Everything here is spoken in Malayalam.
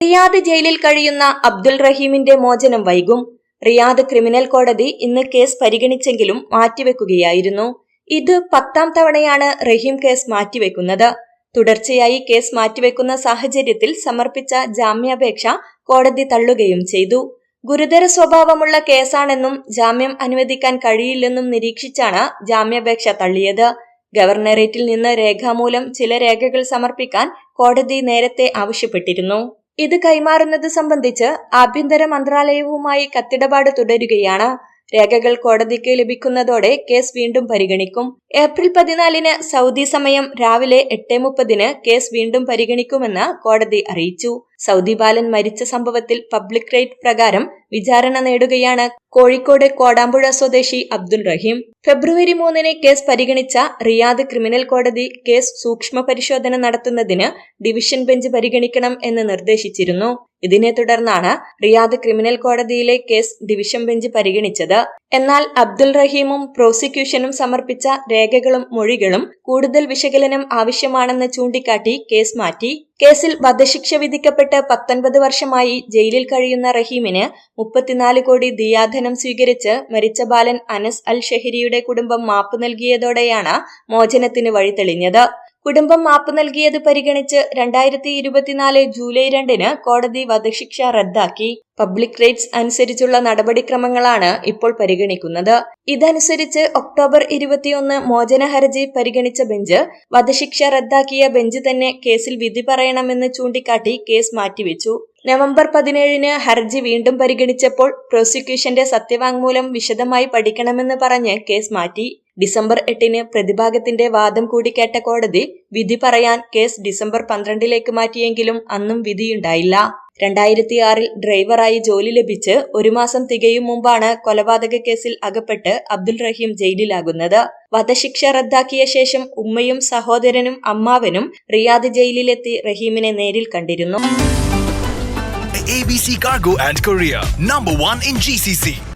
റിയാദ് ജയിലിൽ കഴിയുന്ന അബ്ദുൽ റഹീമിന്റെ മോചനം വൈകും. റിയാദ് ക്രിമിനൽ കോടതി ഇന്ന് കേസ് പരിഗണിച്ചെങ്കിലും മാറ്റിവെക്കുകയായിരുന്നു. ഇത് പത്താം തവണയാണ് റഹീം കേസ് മാറ്റിവെക്കുന്നത്. തുടർച്ചയായി കേസ് മാറ്റിവെക്കുന്ന സാഹചര്യത്തിൽ സമർപ്പിച്ച ജാമ്യാപേക്ഷ കോടതി തള്ളുകയും ചെയ്തു. ഗുരുതര സ്വഭാവമുള്ള കേസാണെന്നും ജാമ്യം അനുവദിക്കാൻ കഴിയില്ലെന്നും നിരീക്ഷിച്ചാണ് ജാമ്യാപേക്ഷ തള്ളിയത്. ഗവർണറേറ്റിൽ നിന്ന് രേഖാമൂലം ചില രേഖകൾ സമർപ്പിക്കാൻ കോടതി നേരത്തെ ആവശ്യപ്പെട്ടിരുന്നു. ഇത് കൈമാറുന്നത് സംബന്ധിച്ച് ആഭ്യന്തര മന്ത്രാലയവുമായി കത്തിടപാട് തുടരുകയാണ്. രേഖകൾ കോടതിക്ക് ലഭിക്കുന്നതോടെ കേസ് വീണ്ടും പരിഗണിക്കും. ഏപ്രിൽ പതിനാലിന് സൗദി സമയം രാവിലെ എട്ട് മുപ്പതിന് കേസ് വീണ്ടും പരിഗണിക്കുമെന്ന് കോടതി അറിയിച്ചു. സൗദി ബാലൻ മരിച്ച സംഭവത്തിൽ പബ്ലിക് റൈറ്റ് പ്രകാരം വിചാരണ നേടുകയാണ് കോഴിക്കോട് കോടാമ്പുഴ സ്വദേശി അബ്ദുൾ റഹീം. ഫെബ്രുവരി മൂന്നിന് കേസ് പരിഗണിച്ച റിയാദ് ക്രിമിനൽ കോടതി കേസ് സൂക്ഷ്മ പരിശോധന നടത്തുന്നതിന് ഡിവിഷൻ ബെഞ്ച് പരിഗണിക്കണം എന്ന് നിർദ്ദേശിച്ചിരുന്നു. ഇതിനെ തുടർന്നാണ് റിയാദ് ക്രിമിനൽ കോടതിയിലെ കേസ് ഡിവിഷൻ ബെഞ്ച് പരിഗണിച്ചത്. എന്നാൽ അബ്ദുൽ റഹീമും പ്രോസിക്യൂഷനും സമർപ്പിച്ച രേഖകളും മൊഴികളും കൂടുതൽ വിശകലനം ആവശ്യമാണെന്ന് ചൂണ്ടിക്കാട്ടി കേസ് മാറ്റി. കേസിൽ വധശിക്ഷ വിധിക്കപ്പെട്ട് പത്തൊൻപത് വർഷമായി ജയിലിൽ കഴിയുന്ന റഹീമിന് മുപ്പത്തിനാല് കോടി ദിയാധനം സ്വീകരിച്ച് മരിച്ച ബാലൻ അനസ് അൽ ഷെഹരിയുടെ കുടുംബം മാപ്പ് നൽകിയതോടെയാണ് മോചനത്തിന് വഴി തെളിഞ്ഞത് കുടുംബം മാപ്പ് നൽകിയത് പരിഗണിച്ച് രണ്ടായിരത്തി ഇരുപത്തിനാല് ജൂലൈ രണ്ടിന് കോടതി വധശിക്ഷ റദ്ദാക്കി. പബ്ലിക് റേറ്റ്സ് അനുസരിച്ചുള്ള നടപടിക്രമങ്ങളാണ് ഇപ്പോൾ പരിഗണിക്കുന്നത്. ഇതനുസരിച്ച് ഒക്ടോബർ ഇരുപത്തിയൊന്ന് മോചന ഹർജി പരിഗണിച്ച ബെഞ്ച് വധശിക്ഷ റദ്ദാക്കിയ ബെഞ്ച് തന്നെ കേസിൽ വിധി പറയണമെന്ന് ചൂണ്ടിക്കാട്ടി കേസ് മാറ്റിവെച്ചു. നവംബർ പതിനേഴിന് ഹർജി വീണ്ടും പരിഗണിച്ചപ്പോൾ പ്രോസിക്യൂഷന്റെ സത്യവാങ്മൂലം വിശദമായി പഠിക്കണമെന്ന് പറഞ്ഞ് കേസ് മാറ്റി. ഡിസംബർ എട്ടിന് പ്രതിഭാഗത്തിന്റെ വാദം കൂടി കേട്ട കോടതി വിധി പറയാൻ കേസ് ഡിസംബർ പന്ത്രണ്ടിലേക്ക് മാറ്റിയെങ്കിലും അന്നും വിധിയുണ്ടായില്ല. രണ്ടായിരത്തി ആറിൽ ഡ്രൈവറായി ജോലി ലഭിച്ച് ഒരു മാസം തികയും മുമ്പാണ് കൊലപാതക കേസിൽ അകപ്പെട്ട് അബ്ദുൽ റഹീം ജയിലിലാകുന്നത്. വധശിക്ഷ റദ്ദാക്കിയ ശേഷം ഉമ്മയും സഹോദരനും അമ്മാവനും റിയാദ് ജയിലിലെത്തി റഹീമിനെ നേരിൽ കണ്ടിരുന്നു. ABC Cargo and Korea, number one in GCC.